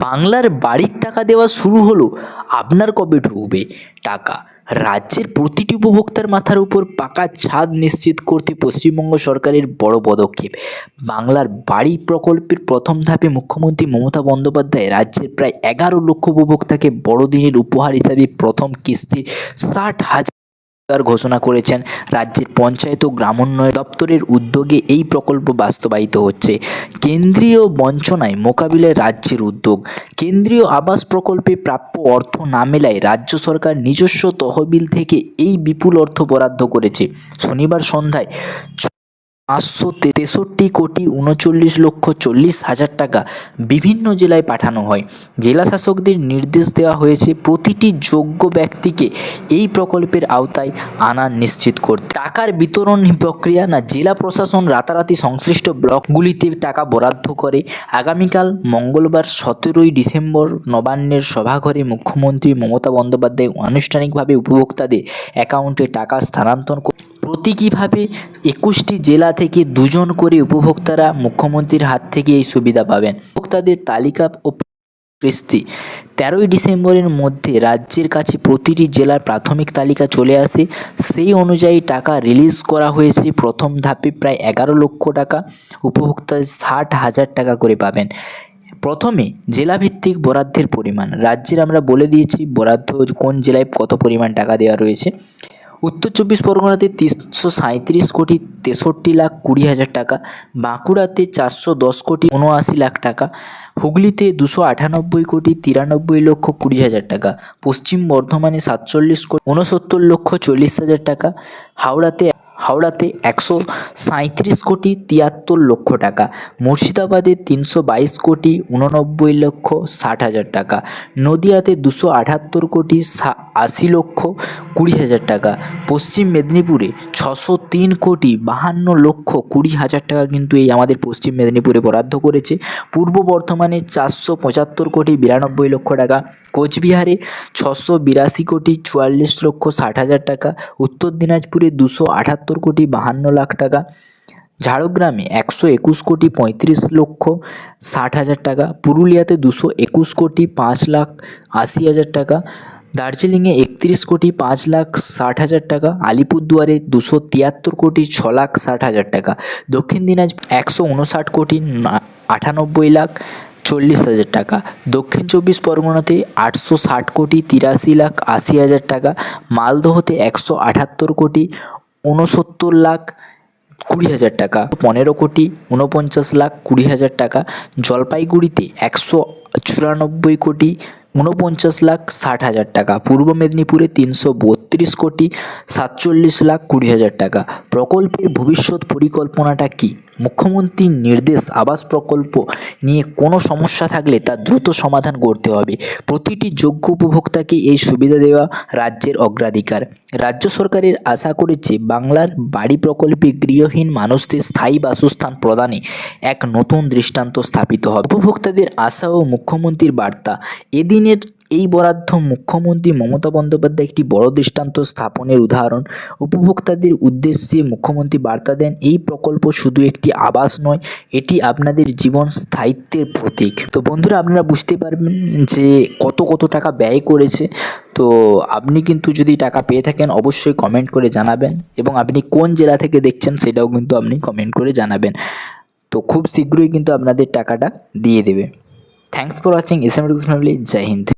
বাংলার বাড়ির টাকা দেওয়া শুরু হলো আপনার কবে ঢুকবে? টাকা। রাজ্যের প্রতিটি উপভোক্তার মাথার উপর পাকা ছাদ নিশ্চিত করতে পশ্চিমবঙ্গ সরকারের বড় পদক্ষেপ। বাংলার বাড়ি প্রকল্পের প্রথম ধাপে মুখ্যমন্ত্রী মমতা বন্দ্যোপাধ্যায় রাজ্যের প্রায় এগারো লক্ষ উপভোক্তাকে বড়দিনের উপহার হিসাবে প্রথম কিস্তির ষাট হাজার টাকার ঘোষণা করেছেন, রাজ্যের পঞ্চায়েত ও গ্রামোন্নয়ন দপ্তরের উদ্যোগে এই প্রকল্প বাস্তবায়িত হচ্ছে। কেন্দ্রীয় বঞ্চনায় মোকাবিলায় রাজ্যের উদ্যোগ। কেন্দ্রীয় আবাস প্রকল্পে প্রাপ্য অর্থ না মেলায় রাজ্য সরকার নিজস্ব তহবিল থেকে এই বিপুল অর্থ বরাদ্দ করেছে। শনিবার সন্ধ্যায় পাঁচশো তেষট্টি কোটি উনচল্লিশ লক্ষ চল্লিশ হাজার টাকা বিভিন্ন জেলায় পাঠানো হয়। জেলা শাসকদের নির্দেশ দেওয়া হয়েছে প্রতিটি যোগ্য ব্যক্তিকে এই প্রকল্পের আওতায় আনা নিশ্চিত করতে। টাকার বিতরণ প্রক্রিয়া না, জেলা প্রশাসন রাতারাতি সংশ্লিষ্ট ব্লকগুলিতে টাকা বরাদ্দ করে। আগামীকাল মঙ্গলবার সতেরোই ডিসেম্বর নবান্নের সভাঘরে মুখ্যমন্ত্রী মমতা বন্দ্যোপাধ্যায় আনুষ্ঠানিকভাবে উপভোক্তাদের অ্যাকাউন্টে টাকা স্থানান্তর প্রতীকীভাবে একুশটি জেলা থেকে দুজন করে উপভোক্তারা মুখ্যমন্ত্রীর হাত থেকে এই সুবিধা পাবেন। উপভোক্তাদের তালিকা ও কিস্তি। তেরোই ডিসেম্বরের মধ্যে রাজ্যের কাছে প্রতিটি জেলার প্রাথমিক তালিকা চলে আসে। সেই অনুযায়ী টাকা রিলিজ করা হয়েছে। প্রথম ধাপে প্রায় এগারো লক্ষ টাকা। উপভোক্তা ষাট হাজার টাকা করে পাবেন। প্রথমে জেলাভিত্তিক বরাদ্দের পরিমাণ। রাজ্যের আমরা বলে দিয়েছি বরাদ্দ কোন জেলায় কত পরিমাণ টাকা দেওয়া রয়েছে। উত্তর চব্বিশ পরগনাতে তিনশো সাঁইত্রিশ কোটি তেষট্টি লাখ কুড়ি হাজার টাকা, বাঁকুড়াতে চারশো দশ কোটি উনআশি লাখ টাকা, হুগলিতে দুশো আটানব্বই কোটি তিরানব্বই লক্ষ কুড়ি হাজার টাকা, পশ্চিম বর্ধমানে সাতচল্লিশ কোটি উনসত্তর লক্ষ চল্লিশ হাজার টাকা, হাওড়াতে হাওড়াতে একশো সাঁইত্রিশ কোটি তিয়াত্তর লক্ষ টাকা, মুর্শিদাবাদে তিনশো বাইশ কোটি উননব্বই লক্ষ ষাট হাজার টাকা, নদিয়াতে দুশো আটাত্তর কোটি সা আশি লক্ষ কুড়ি হাজার টাকা। পশ্চিম মেদিনীপুরে ছশো তিন কোটি বাহান্ন লক্ষ কুড়ি হাজার টাকা কিন্তু এই আমাদের পশ্চিম মেদিনীপুরে বরাদ্দ করেছে। পূর্ব বর্ধমানে চারশো পঁচাত্তর কোটি বিরানব্বই লক্ষ টাকা। কোচবিহারে ছশো বিরাশি কোটি চুয়াল্লিশ লক্ষ ষাট হাজার টাকা। উত্তর দিনাজপুরে দুশো আটাত্তর কোটি বাহান্ন লাখ টাকা। ঝাড়গ্রামে একশো একুশ কোটি পঁয়ত্রিশ লক্ষ ষাট হাজার টাকা। পুরুলিয়াতে দুশো একুশ কোটি পাঁচ লাখ আশি হাজার টাকা। দার্জিলিংয়ে একত্রিশ কোটি পাঁচ লাখ ষাট হাজার টাকা, আলিপুরদুয়ারে দুশো তিয়াত্তর কোটি ছ লাখ ষাট হাজার টাকা, দক্ষিণ দিনাজপুর একশো উনষাট কোটি আটানব্বই লাখ চল্লিশ হাজার টাকা, দক্ষিণ চব্বিশ পরগনাতে আটশো ষাট কোটি তিরাশি লাখ আশি হাজার টাকা, মালদহতে একশো আটাত্তর কোটি ঊনসত্তর লাখ কুড়ি হাজার টাকা, পনেরো কোটি ঊনপঞ্চাশ লাখ কুড়ি হাজার টাকা, জলপাইগুড়িতে একশো চুরানব্বই কোটি ঊনপঞ্চাশ লাখ ষাট হাজার টাকা, পূর্ব মেদিনীপুরে তিনশো বত্রিশ কোটি সাতচল্লিশ লাখ কুড়ি হাজার টাকা। প্রকল্পের ভবিষ্যৎ পরিকল্পনাটা কী? মুখ্যমন্ত্রীর নির্দেশ আবাস প্রকল্প নিয়ে কোনো সমস্যা থাকলে তা দ্রুত সমাধান করতে হবে। প্রতিটি যোগ্য উপভোক্তাকে এই সুবিধা দেওয়া রাজ্যের অগ্রাধিকার। রাজ্য সরকারের আশা করেছে বাংলার বাড়ি প্রকল্পে গৃহহীন মানুষদের স্থায়ী বাসস্থান প্রদানে এক নতুন দৃষ্টান্ত স্থাপিত হবে। উপভোক্তাদের আশা ও মুখ্যমন্ত্রীর বার্তা, এদিনের এই বরাদ্দ মুখ্যমন্ত্রী মমতা বন্দ্যোপাধ্যায় একটি বড় দৃষ্টান্ত স্থাপনের উদাহরণ। উপভোক্তাদের উদ্দেশ্যে মুখ্যমন্ত্রী বার্তা দেন, এই প্রকল্প শুধু একটি আবাস নয়, এটি আপনাদের জীবন স্থায়িত্বের প্রতীক। তো বন্ধুরা, আপনারা বুঝতে পারবেন যে কত কত টাকা ব্যয় করেছে। তো আপনি কিন্তু যদি টাকা পেয়ে থাকেন, অবশ্যই কমেন্ট করে জানাবেন এবং আপনি কোন জেলা থেকে দেখছেন সেটাও কিন্তু আপনি কমেন্ট করে জানাবেন। তো খুব শীঘ্রই কিন্তু আপনাদের টাকাটা দিয়ে দেবে। Thanks for watching S M family Joy Hind